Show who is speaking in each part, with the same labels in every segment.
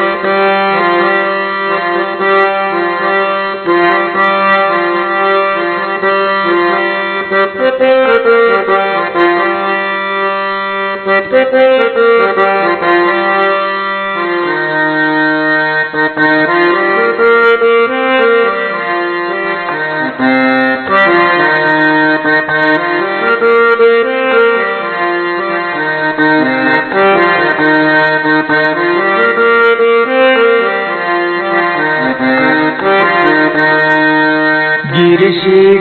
Speaker 1: गिरिशी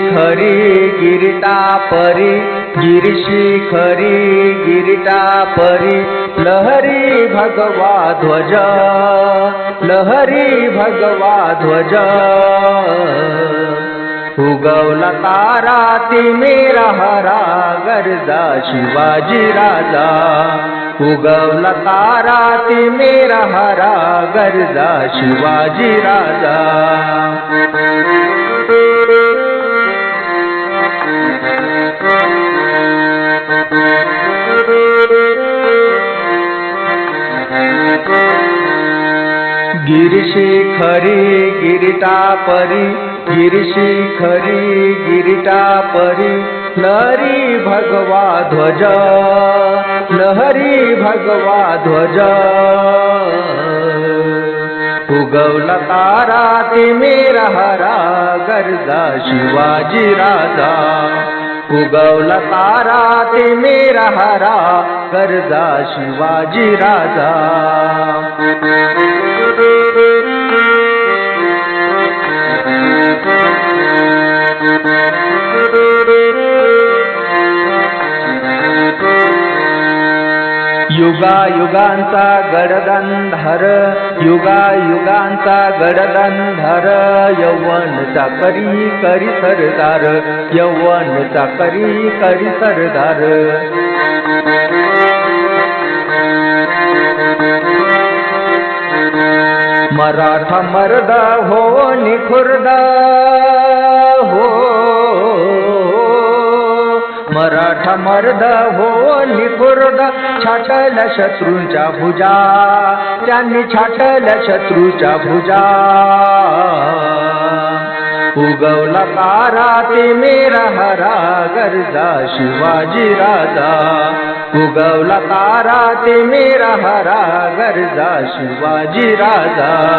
Speaker 1: खरी गिरिटा परी गिरीशी खरी गिरिटा परी लहरी भगवा ध्वज लहरी भगवा ध्वज. उगवला तारा मेरा हरा गरजा शिवाजी राजा. उगवला तारा ती मेरा हरा गरजा शिवाजी राजा. गिरिशी खरी गिरिटा परी गिरिशी खरी गिरिटा परी लहरी भगवा ध्वज लहरी भगवा ध्वज। उगवला तारा ते मेरा हरा गरजा शिवाजी राजा। उगवला तारा ते मेरा हरा गरजा शिवाजी राजा। युगा युगांचा गडदंधर युगा युगांचा गडदंधर यौवन चाकरी करी सरदार यौवन चाकरी करी सरदार. मराठा मरदा हो निखुरदा. हो मर्द हो निखुर्द छाटल शत्रूंच्या भुजा. त्यांनी छाटल शत्रूच्या भुजा. उगवला तारा ते मेरा हरा गरजा शिवाजी राजा. उगवला तारा ते मेरा हरा गरजा शिवाजी राजा.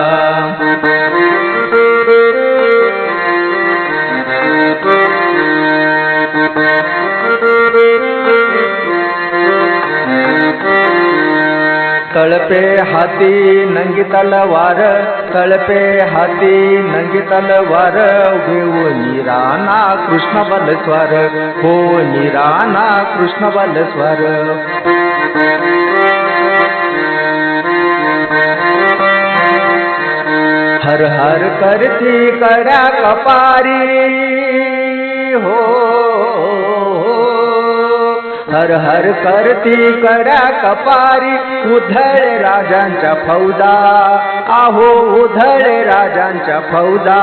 Speaker 1: तळपे हाती नंगी तलवार तळपे हाती नंगी तलवार घेऊ निराना कृष्ण बलस्वर हो निराना कृष्ण बलस्वर. हर हर करती कड्या कपारी हो हर हर करती कड्या कपारी उधळ राजांच्या फौदा आहो उधळ राजांच्या फौदा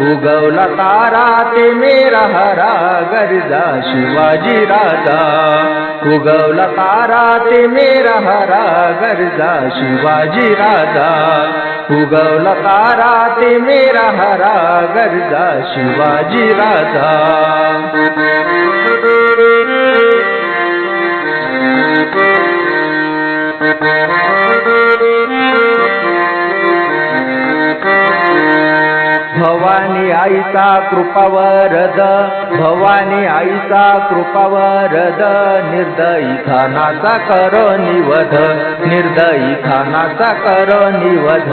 Speaker 1: उगवला तारा ते मेरा हरा गरजा शिवाजी राजा. उगवला तारा ते मेरा हरा गरजा शिवाजी राजा. उगवला तारा ते मेरा हरा गरजा शिवाजी राजा. भवानी आईचा कृपावरद भवानी आईचा कृपावरद निर्दयी खानाचा कर निवध निर्दयी खानाचा कर निवध.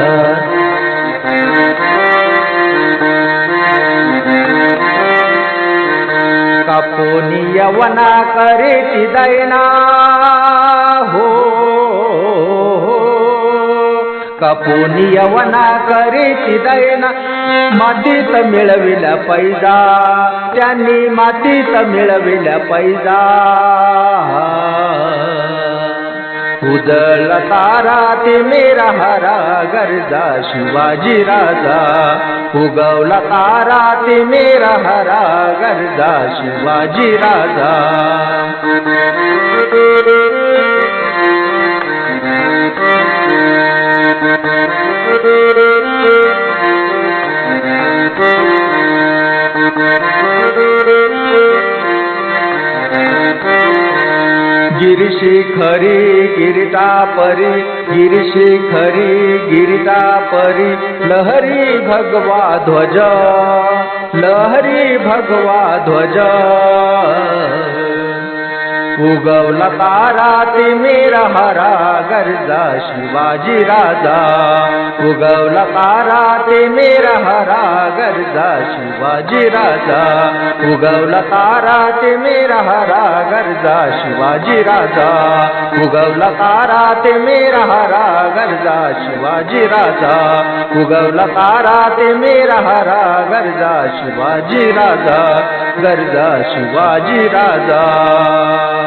Speaker 1: कापोनी यवना करे ती दैना हो। कापोनी यवना करीची ती दैना मातीत मिळविल्या पैजा त्यांनी मातीत मिळविल्या पैजा उदळ तारा ते मेरा हरा गरजा शिवाजी राजा उगवला तारा ते मेरा हरा गरजा शिवाजी राजा गिरिशिखरी गिरिटापरी गिरिशिखरी गिरिटापरी लहरी भगवा ध्वज लहरी भगवा ध्वज। उगवला तारा ते मेरा हरा गरजा शिवाजी राजा. उगवला तारा ते मेरा हरा गरजा शिवाजी राजा. उगवला तारा ते मेरा हरा गरजा शिवाजी राजा. उगवला तारा ते मेरा हरा गरजा शिवाजी राजा. उगवला तारा ते मेरा हरा गरजा शिवाजी राजा. गरजा शिवाजी राजा.